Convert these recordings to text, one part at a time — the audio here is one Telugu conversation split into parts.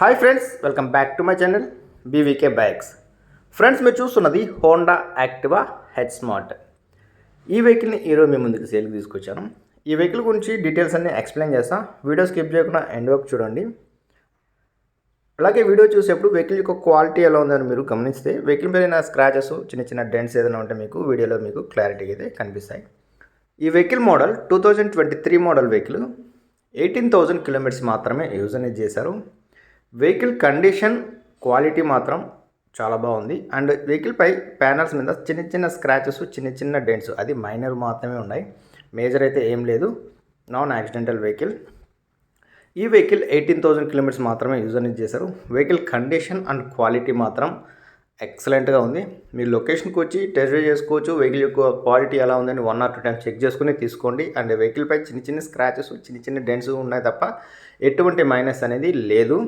Hi friends welcome back to my channel BVK bikes friends మీరు చూస్తున్నది హోండా యాక్టివా హెడ్ స్మార్ట్ ఈ వెహికల్ని ఈరోజు మీ ముందుకు సేల్కి తీసుకొచ్చాను. ఈ వెహికల్ గురించి డీటెయిల్స్ అన్ని ఎక్స్ప్లెయిన్ చేస్తాను వీడియో స్కిప్ చేయకుండా ఎండ్ వరకు చూడండి. అలాగే వీడియో చూసేప్పుడు వెహికల్ యొక్క క్వాలిటీ ఎలా ఉందని మీరు గమనిస్తే వెహికల్ మీద ఏదైనా స్క్రాచెస్ చిన్న చిన్న డెంట్స్ ఏదైనా ఉంటే మీకు వీడియోలో మీకు క్లారిటీ అయితే కనిపిస్తాయి. ఈ vehicle model two thousand twenty three model vehicle eighteen thousand kilometres మాత్రమే యూజ్ అనేది చేశారు. వెహికల్ కండిషన్ క్వాలిటీ మాత్రం చాలా బాగుంది. అండ్ వెహికల్ పై ప్యానల్స్ మీద చిన్న చిన్న స్క్రాచెస్ చిన్న చిన్న డెంట్స్ అది మైనర్ మాత్రమే ఉన్నాయి. మేజర్ అయితే ఏం లేదు. Non accidental vehicle. ఈ వెహికల్ ఎయిటీన్ థౌజండ్ కిలోమీటర్స్ మాత్రమే యూజ్ అనేది చేశారు. వెహికల్ కండిషన్ అండ్ క్వాలిటీ మాత్రం ఎక్సలెంట్గా ఉంది. మీరు లొకేషన్కి వచ్చి టెస్ట్ డ్రైవ్ చేసుకోవచ్చు. వెహికల్ యొక్క క్వాలిటీ ఎలా ఉందని one or two times check చేసుకుని తీసుకోండి. అండ్ వెహికల్ పై చిన్న చిన్న స్క్రాచెస్ చిన్న చిన్న డెంట్స్ ఉన్నాయి తప్ప ఎటువంటి మైనస్ అనేది లేదు.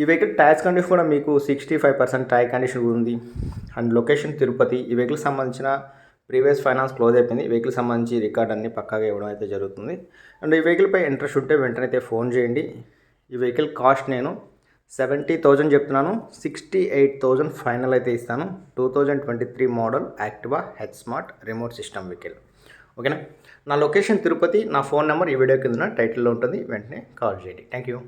ఈ వెహికల్ టైర్స్ కండిషన్ కూడా మీకు sixty five percent tyre condition ఉంది. అండ్ లొకేషన్ తిరుపతి ఈ వెహికల్ సంబంధించిన ప్రీవియస్ ఫైనాన్స్ క్లోజ్ అయిపోయింది. వెహికల్ సంబంధించి రికార్డ్ అన్ని పక్కాగా ఇవ్వడం అయితే జరుగుతుంది. అండ్ ఈ వెహికల్పై ఇంట్రెస్ట్ ఉంటే వెంటనే అయితే ఫోన్ చేయండి. ఈ వెహికల్ కాస్ట్ నేను సెవెంటీ థౌజండ్ చెప్తున్నాను. సిక్స్టీ ఎయిట్ థౌజండ్ ఫైనల్ అయితే ఇస్తాను. Two thousand twenty three model Activa head smart remote system vehicle ఓకేనా నా లొకేషన్ తిరుపతి నా ఫోన్ నెంబర్ ఈ వీడియో కింద టైటిల్లో ఉంటుంది. వెంటనే కాల్ చేయండి. Thank you